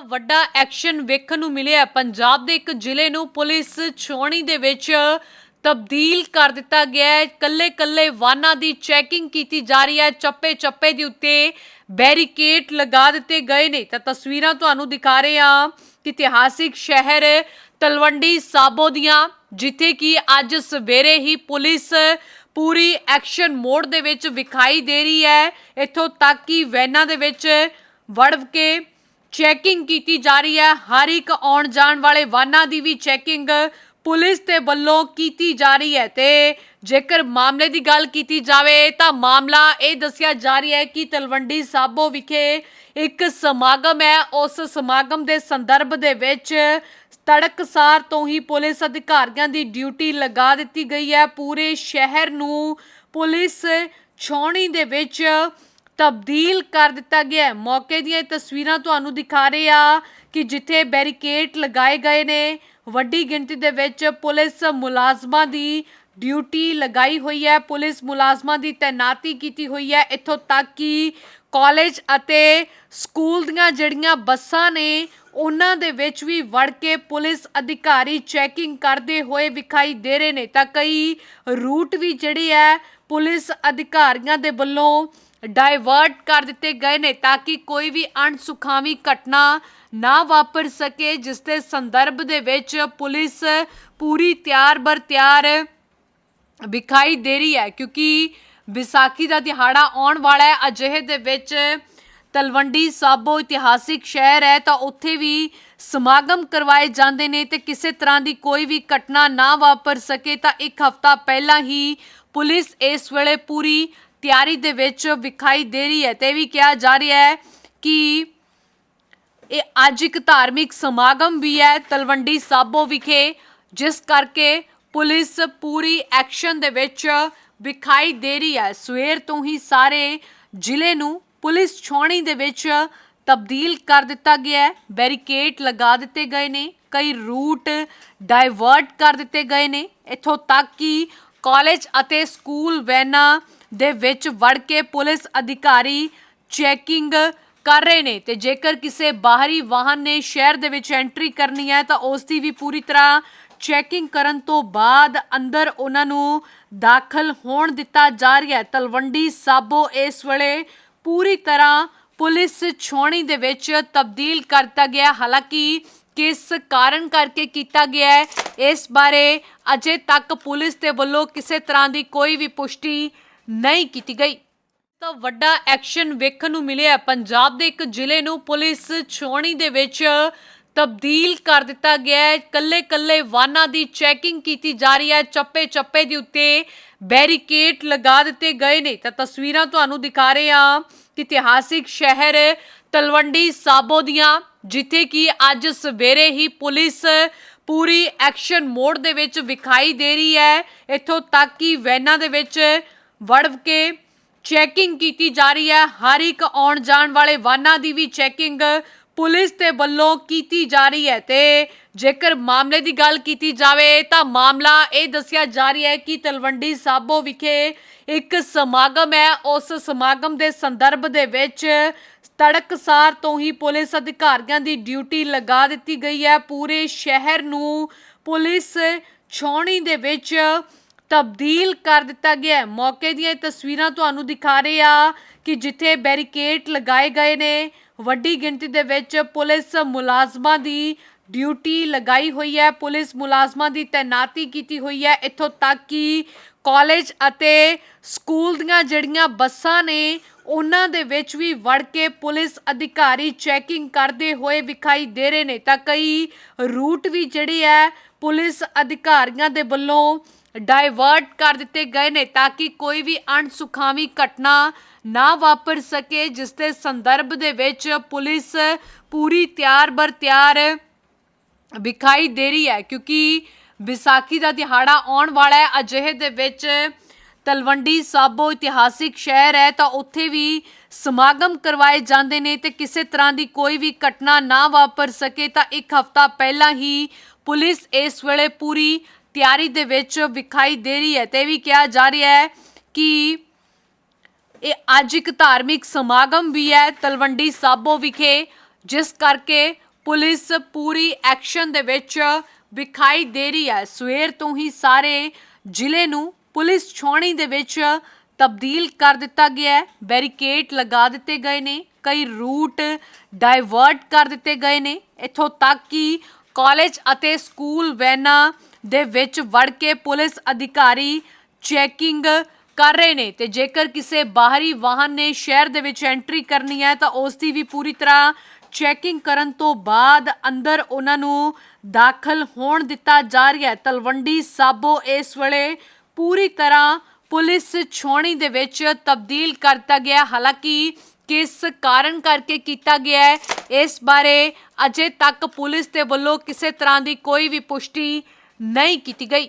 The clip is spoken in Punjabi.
ਵੱਡਾ ਐਕਸ਼ਨ ਵੇਖਣ ਨੂੰ ਮਿਲਿਆ। ਪੰਜਾਬ ਦੇ ਇੱਕ ਜ਼ਿਲ੍ਹੇ ਨੂੰ ਪੁਲਿਸ ਛਾਉਣੀ ਦੇ ਵਿੱਚ ਤਬਦੀਲ ਕਰ ਦਿੱਤਾ ਗਿਆ ਹੈ। ਕੱਲੇ ਕੱਲੇ ਵਾਹਨਾਂ ਦੀ ਚੈਕਿੰਗ ਕੀਤੀ ਜਾ ਰਹੀ ਹੈ। ਚੱਪੇ ਚੱਪੇ ਦੇ ਉੱਤੇ ਬੈਰੀਕੇਡ ਲਗਾ ਦਿੱਤੇ ਗਏ ਨੇ। ਤਾਂ ਤਸਵੀਰਾਂ ਤੁਹਾਨੂੰ ਦਿਖਾ ਰਹੇ ਹਾਂ ਇਤਿਹਾਸਿਕ ਸ਼ਹਿਰ ਤਲਵੰਡੀ ਸਾਬੋ ਦੀਆਂ, ਜਿੱਥੇ ਕਿ ਅੱਜ ਸਵੇਰੇ ਹੀ ਪੁਲਿਸ ਪੂਰੀ ਐਕਸ਼ਨ ਮੋਡ ਦੇ ਵਿੱਚ ਵਿਖਾਈ ਦੇ ਰਹੀ ਹੈ। ਇੱਥੋਂ ਤੱਕ ਕਿ ਵੈਨਾਂ ਦੇ ਵਿੱਚ ਵੜ ਕੇ ਚੈਕਿੰਗ ਕੀਤੀ ਜਾ ਰਹੀ ਹੈ। ਹਰ ਇੱਕ ਆਉਣ ਜਾਣ ਵਾਲੇ ਵਾਹਨਾਂ ਦੀ ਵੀ ਚੈਕਿੰਗ ਪੁਲਿਸ ਦੇ ਵੱਲੋਂ ਕੀਤੀ ਜਾ ਰਹੀ ਹੈ ਤੇ ਜੇਕਰ ਮਾਮਲੇ ਦੀ ਗੱਲ ਕੀਤੀ ਜਾਵੇ ਤਾਂ ਮਾਮਲਾ ਇਹ ਦੱਸਿਆ ਜਾ ਰਿਹਾ ਹੈ ਕਿ ਤਲਵੰਡੀ ਸਾਬੋ ਵਿਖੇ ਇੱਕ ਸਮਾਗਮ ਹੈ। ਉਸ ਸਮਾਗਮ ਦੇ ਸੰਦਰਭ ਦੇ ਵਿੱਚ ਤੜਕਸਾਰ ਤੋਂ ਹੀ ਪੁਲਿਸ ਅਧਿਕਾਰੀਆਂ ਦੀ ਡਿਊਟੀ ਲਗਾ ਦਿੱਤੀ ਗਈ ਹੈ। ਪੂਰੇ ਸ਼ਹਿਰ ਨੂੰ ਪੁਲਿਸ ਛਾਉਣੀ ਦੇ ਵਿੱਚ ਤਬਦੀਲ ਕਰ ਦਿੱਤਾ ਗਿਆ ਹੈ। ਮੌਕੇ ਦੀਆਂ ਇਹ ਤਸਵੀਰਾਂ ਤੁਹਾਨੂੰ ਦਿਖਾ ਰਹੇ ਆ ਕਿ ਜਿੱਥੇ ਬੈਰੀਕੇਡ ਲਗਾਏ ਗਏ ਨੇ, ਵੱਡੀ ਗਿਣਤੀ ਦੇ ਵਿੱਚ ਪੁਲਿਸ ਮੁਲਾਜ਼ਮਾਂ ਦੀ ਡਿਊਟੀ ਲਗਾਈ ਹੋਈ ਹੈ। ਪੁਲਿਸ ਮੁਲਾਜ਼ਮਾਂ ਦੀ ਤੈਨਾਤੀ ਕੀਤੀ ਹੋਈ ਹੈ। ਇੱਥੋਂ ਤੱਕ ਕਿ ਕਾਲਜ ਅਤੇ ਸਕੂਲ ਦੀਆਂ ਜਿਹੜੀਆਂ ਬੱਸਾਂ ਨੇ, ਉਹਨਾਂ ਦੇ ਵਿੱਚ ਵੀ ਵੜ ਕੇ ਪੁਲਿਸ ਅਧਿਕਾਰੀ ਚੈਕਿੰਗ ਕਰਦੇ ਹੋਏ ਵਿਖਾਈ ਦੇ ਰਹੇ ਨੇ। ਤਾਂ ਕਈ ਰੂਟ ਵੀ ਜਿਹੜੇ ਹੈ, ਪੁਲਿਸ ਅਧਿਕਾਰੀਆਂ ਦੇ ਵੱਲੋਂ ਡਾਇਵਰਟ ਕਰ ਦਿੱਤੇ ਗਏ ਨੇ ਤਾਂ ਕਿ ਕੋਈ ਵੀ ਅਣਸੁਖਾਵੀ ਘਟਨਾ ਨਾ ਵਾਪਰ ਸਕੇ, ਜਿਸ ਦੇ ਸੰਦਰਭ ਦੇ ਵਿੱਚ ਪੁਲਿਸ ਪੂਰੀ ਤਿਆਰ ਬਰ ਤਿਆਰ ਵਿਖਾਈ ਦੇ ਰਹੀ ਹੈ, ਕਿਉਂਕਿ ਵਿਸਾਖੀ ਦਾ ਦਿਹਾੜਾ ਆਉਣ ਵਾਲਾ ਹੈ। ਅਜਿਹੇ ਦੇ ਵਿੱਚ ਤਲਵੰਡੀ ਸਾਬੋ ਇਤਿਹਾਸਿਕ ਸ਼ਹਿਰ ਹੈ, ਤਾਂ ਉੱਥੇ ਵੀ ਸਮਾਗਮ ਕਰਵਾਏ ਜਾਂਦੇ ਨੇ ਤੇ ਕਿਸੇ ਤਰ੍ਹਾਂ ਦੀ ਕੋਈ ਵੀ ਘਟਨਾ ਨਾ ਵਾਪਰ ਸਕੇ, ਤਾਂ ਇੱਕ ਹਫ਼ਤਾ ਪਹਿਲਾਂ ਹੀ ਪੁਲਿਸ ਇਸ ਵੇਲੇ ਪੂਰੀ ਤਿਆਰੀ ਦੇ ਵਿੱਚ ਵਿਖਾਈ ਦੇ ਰਹੀ ਹੈ ਤੇ ਇਹ ਵੀ ਕਿਹਾ ਜਾ ਰਿਹਾ ਹੈ ਕਿ ਇਹ ਅੱਜ ਇੱਕ ਧਾਰਮਿਕ ਸਮਾਗਮ ਵੀ ਹੈ ਤਲਵੰਡੀ ਸਾਬੋ ਵਿਖੇ, ਜਿਸ ਕਰਕੇ ਪੁਲਿਸ ਪੂਰੀ ਐਕਸ਼ਨ ਦੇ ਵਿੱਚ ਵਿਖਾਈ ਦੇ ਰਹੀ ਹੈ। ਸਵੇਰ ਤੋਂ ਹੀ ਸਾਰੇ ਜ਼ਿਲ੍ਹੇ ਨੂੰ ਪੁਲਿਸ ਛਾਉਣੀ ਦੇ ਵਿੱਚ ਤਬਦੀਲ ਕਰ ਦਿੱਤਾ ਗਿਆ ਹੈ। ਬੈਰੀਕੇਡ ਲਗਾ ਦਿੱਤੇ ਗਏ ਨੇ, ਕਈ ਰੂਟ ਡਾਇਵਰਟ ਕਰ ਦਿੱਤੇ ਗਏ ਨੇ। ਇੱਥੋਂ ਤੱਕ ਕਿ ਕਾਲਜ ਅਤੇ ਸਕੂਲ ਵੈਨਾਂ ਦੇ ਵਿੱਚ ਵੜ ਕੇ ਪੁਲਿਸ ਅਧਿਕਾਰੀ ਚੈਕਿੰਗ ਕਰ ਰਹੇ ਨੇ ਤੇ ਜੇਕਰ ਕਿਸੇ ਬਾਹਰੀ ਵਾਹਨ ਨੇ ਸ਼ਹਿਰ ਦੇ ਵਿੱਚ ਐਂਟਰੀ ਕਰਨੀ ਹੈ ਤਾਂ ਉਸ ਦੀ ਵੀ ਪੂਰੀ ਤਰ੍ਹਾਂ ਚੈਕਿੰਗ ਕਰਨ ਤੋਂ ਬਾਅਦ ਅੰਦਰ ਉਹਨਾਂ ਨੂੰ ਦਾਖਲ ਹੋਣ ਦਿੱਤਾ ਜਾ ਰਿਹਾ ਹੈ। ਤਲਵੰਡੀ ਸਾਬੋ ਇਸ ਵੇਲੇ ਪੂਰੀ ਤਰ੍ਹਾਂ ਪੁਲਿਸ ਛਾਉਣੀ ਦੇ ਵਿੱਚ ਤਬਦੀਲ ਕਰ ਦਿੱਤਾ ਗਿਆ। ਹਾਲਾਂਕਿ ਕਿਸ ਕਾਰਨ ਕਰਕੇ ਕੀਤਾ ਗਿਆ ਹੈ? ਇਸ ਬਾਰੇ ਅਜੇ ਤੱਕ ਪੁਲਿਸ ਦੇ ਵੱਲੋਂ ਕਿਸੇ ਤਰ੍ਹਾਂ ਦੀ ਕੋਈ ਵੀ ਪੁਸ਼ਟੀ ਨਹੀਂ ਕੀਤੀ ਗਈ। ਤਾਂ ਵੱਡਾ ਐਕਸ਼ਨ ਵੇਖਣ ਨੂੰ ਮਿਲਿਆ ਪੰਜਾਬ ਦੇ ਇੱਕ ਜ਼ਿਲ੍ਹੇ ਨੂੰ ਪੁਲਿਸ ਛਾਉਣੀ ਦੇ ਵਿੱਚ ਤਬਦੀਲ ਕਰ ਦਿੱਤਾ ਗਿਆ ਹੈ। ਕੱਲੇ ਕੱਲੇ ਵਾਹਨਾਂ ਦੀ ਚੈਕਿੰਗ ਕੀਤੀ ਜਾ ਰਹੀ ਹੈ। ਚੱਪੇ ਚੱਪੇ ਦੇ ਉੱਤੇ ਬੈਰੀਕੇਡ ਲਗਾ ਦਿੱਤੇ ਗਏ ਨੇ। ਤਾਂ ਤਸਵੀਰਾਂ ਤੁਹਾਨੂੰ ਦਿਖਾ ਰਹੇ ਹਾਂ ਇਤਿਹਾਸਿਕ ਸ਼ਹਿਰ ਤਲਵੰਡੀ ਸਾਬੋ ਦੀਆਂ ਜਿੱਥੇ ਕਿ ਅੱਜ ਸਵੇਰੇ ਹੀ ਪੁਲਿਸ ਪੂਰੀ ਐਕਸ਼ਨ ਮੋਡ ਦੇ ਵਿੱਚ ਵਿਖਾਈ ਦੇ ਰਹੀ ਹੈ। ਇੱਥੋਂ ਤੱਕ ਕਿ ਵੈਨਾਂ ਦੇ ਵਿੱਚ ਵੜ ਕੇ ਚੈਕਿੰਗ ਕੀਤੀ ਜਾ ਰਹੀ ਹੈ। ਹਰ ਇੱਕ ਆਉਣ ਜਾਣ ਵਾਲੇ ਵਾਹਨਾਂ ਦੀ ਵੀ ਚੈਕਿੰਗ ਪੁਲਿਸ ਦੇ ਵੱਲੋਂ ਕੀਤੀ ਜਾ ਰਹੀ ਹੈ ਤੇ ਜੇਕਰ ਮਾਮਲੇ ਦੀ ਗੱਲ ਕੀਤੀ ਜਾਵੇ ਤਾਂ ਮਾਮਲਾ ਇਹ ਦੱਸਿਆ ਜਾ ਰਿਹਾ ਹੈ ਕਿ ਤਲਵੰਡੀ ਸਾਬੋ ਵਿਖੇ ਇੱਕ ਸਮਾਗਮ ਹੈ। ਉਸ ਸਮਾਗਮ ਦੇ ਸੰਦਰਭ ਦੇ ਵਿੱਚ ਤੜਕਸਾਰ ਤੋਂ ਹੀ ਪੁਲਿਸ ਅਧਿਕਾਰੀਆਂ ਦੀ ਡਿਊਟੀ ਲਗਾ ਦਿੱਤੀ ਗਈ ਹੈ। ਪੂਰੇ ਸ਼ਹਿਰ ਨੂੰ ਪੁਲਿਸ ਛਾਉਣੀ ਦੇ ਵਿੱਚ ਤਬਦੀਲ ਕਰ ਦਿੱਤਾ ਗਿਆ ਮੌਕੇ ਦੀਆਂ ਤਸਵੀਰਾਂ ਤੁਹਾਨੂੰ ਦਿਖਾ ਰਹੇ ਆ ਕਿ ਜਿੱਥੇ ਬੈਰੀਕੇਡ ਲਗਾਏ ਗਏ ਨੇ। ਵੱਡੀ ਗਿਣਤੀ ਦੇ ਵਿੱਚ ਪੁਲਿਸ ਮੁਲਾਜ਼ਮਾਂ ਦੀ ਡਿਊਟੀ ਲਗਾਈ ਹੋਈ ਹੈ, ਪੁਲਿਸ ਮੁਲਾਜ਼ਮਾਂ ਦੀ ਤੈਨਾਤੀ ਕੀਤੀ ਹੋਈ ਹੈ। ਇੱਥੋਂ ਤੱਕ ਕਿ ਕਾਲਜ ਅਤੇ ਸਕੂਲ ਦੀਆਂ ਜਿਹੜੀਆਂ ਬੱਸਾਂ ਨੇ, ਉਹਨਾਂ ਦੇ ਵਿੱਚ ਵੀ ਵੜ ਕੇ ਪੁਲਿਸ ਅਧਿਕਾਰੀ ਚੈਕਿੰਗ ਕਰਦੇ ਹੋਏ ਵਿਖਾਈ ਦੇ ਰਹੇ ਨੇ। ਤਾਂ ਕਈ ਰੂਟ ਵੀ ਜਿਹੜੇ ਹੈ ਪੁਲਿਸ ਅਧਿਕਾਰੀਆਂ ਦੇ ਵੱਲੋਂ ਡਾਇਵਰਟ ਕਰ ਦਿੱਤੇ ਗਏ ਨੇ ਤਾਂ ਕਿ ਕੋਈ ਵੀ ਅਣਸੁਖਾਵੀ ਘਟਨਾ ਨਾ ਵਾਪਰ ਸਕੇ, ਜਿਸ ਦੇ ਸੰਦਰਭ ਦੇ ਵਿੱਚ ਪੁਲਿਸ ਪੂਰੀ ਤਿਆਰ ਬਰ ਤਿਆਰ ਵਿਖਾਈ ਦੇ ਰਹੀ ਹੈ, ਕਿਉਂਕਿ ਵਿਸਾਖੀ ਦਾ ਦਿਹਾੜਾ ਆਉਣ ਵਾਲਾ ਹੈ। ਅਜਿਹੇ ਦੇ ਵਿੱਚ ਤਲਵੰਡੀ ਸਾਬੋ ਇਤਿਹਾਸਿਕ ਸ਼ਹਿਰ ਹੈ, ਤਾਂ ਉੱਥੇ ਵੀ ਸਮਾਗਮ ਕਰਵਾਏ ਜਾਂਦੇ ਨੇ ਤੇ ਕਿਸੇ ਤਰ੍ਹਾਂ ਦੀ ਕੋਈ ਵੀ ਘਟਨਾ ਨਾ ਵਾਪਰ ਸਕੇ, ਤਾਂ ਇੱਕ ਹਫ਼ਤਾ ਪਹਿਲਾਂ ਹੀ ਪੁਲਿਸ ਇਸ ਵੇਲੇ ਪੂਰੀ ਤਿਆਰੀ ਦੇ ਵਿੱਚ ਵਿਖਾਈ ਦੇ ਰਹੀ ਹੈ। ਤੇ ਇਹ ਵੀ ਕਿਹਾ ਜਾ ਰਿਹਾ ਹੈ ਕਿ ਇਹ ਅੱਜ ਇੱਕ ਧਾਰਮਿਕ ਸਮਾਗਮ ਵੀ ਹੈ, ਤਲਵੰਡੀ ਸਾਬੋ ਵਿਖੇ, ਜਿਸ ਕਰਕੇ ਪੁਲਿਸ ਪੂਰੀ ਐਕਸ਼ਨ ਦੇ ਵਿੱਚ ਵਿਖਾਈ ਦੇ ਰਹੀ ਹੈ। ਸਵੇਰ ਤੋਂ ਹੀ ਸਾਰੇ ਜ਼ਿਲ੍ਹੇ ਨੂੰ ਪੁਲਿਸ ਛਾਉਣੀ ਦੇ ਵਿੱਚ ਤਬਦੀਲ ਕਰ ਦਿੱਤਾ ਗਿਆ ਹੈ। ਬੈਰੀਕੇਡ ਲਗਾ ਦਿੱਤੇ ਗਏ ਨੇ, ਕਈ ਰੂਟ ਡਾਈਵਰਟ ਕਰ ਦਿੱਤੇ ਗਏ ਨੇ। ਇੱਥੋਂ ਤੱਕ ਕਿ ਕਾਲਜ ਅਤੇ ਸਕੂਲ ਵੈਨਾਂ ਦੇ ਵਿੱਚ ਵੜ ਕੇ ਪੁਲਿਸ ਅਧਿਕਾਰੀ ਚੈਕਿੰਗ ਕਰ ਰਹੇ ਨੇ ਤੇ ਜੇਕਰ ਕਿਸੇ ਬਾਹਰੀ ਵਾਹਨ ਨੇ ਸ਼ਹਿਰ ਦੇ ਵਿੱਚ ਐਂਟਰੀ ਕਰਨੀ ਹੈ ਤਾਂ ਉਸ ਦੀ ਵੀ ਪੂਰੀ ਤਰ੍ਹਾਂ ਚੈਕਿੰਗ ਕਰਨ ਤੋਂ ਬਾਅਦ ਅੰਦਰ ਉਹਨਾਂ ਨੂੰ ਦਾਖਲ ਹੋਣ ਦਿੱਤਾ ਜਾ ਰਿਹਾ ਹੈ। ਤਲਵੰਡੀ ਸਾਬੋ ਇਸ ਵੇਲੇ ਪੂਰੀ ਤਰ੍ਹਾਂ ਪੁਲਿਸ ਛਾਉਣੀ ਦੇ ਵਿੱਚ ਤਬਦੀਲ ਕਰਤਾ ਗਿਆ ਹਾਲਾਂਕਿ ਕਿਸ ਕਾਰਨ ਕਰਕੇ ਕੀਤਾ ਗਿਆ ਹੈ, ਇਸ ਬਾਰੇ ਅਜੇ ਤੱਕ ਪੁਲਿਸ ਦੇ ਵੱਲੋਂ ਕਿਸੇ ਤਰ੍ਹਾਂ ਦੀ ਕੋਈ ਵੀ ਪੁਸ਼ਟੀ ਨਹੀਂ ਕੀਤੀ ਗਈ।